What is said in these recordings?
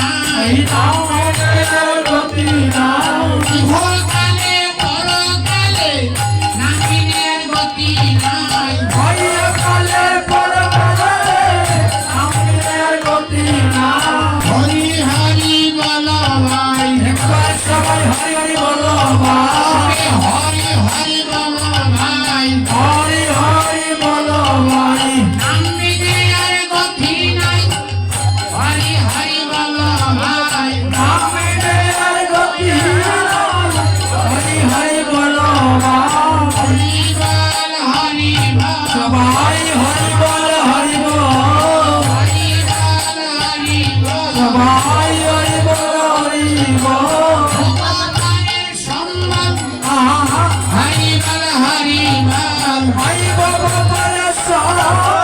나이 나만을 높이 나오기 হয় বাবা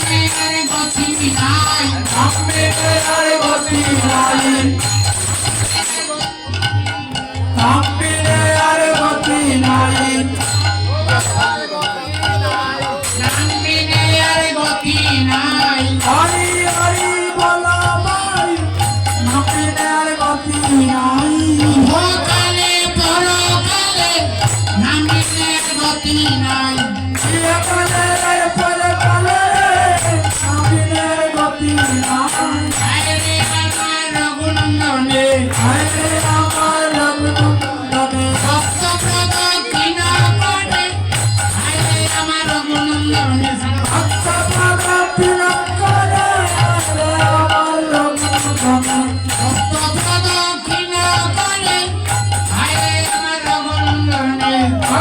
মেরে গতি নাই থামবে মেরে গতি নাই থামবে আর গতি নাই থামবে আর গতি নাই হরি হরি বলা ভাই থামবে আর গতি নাই ভোকালে পরকালে নামে গতি নাই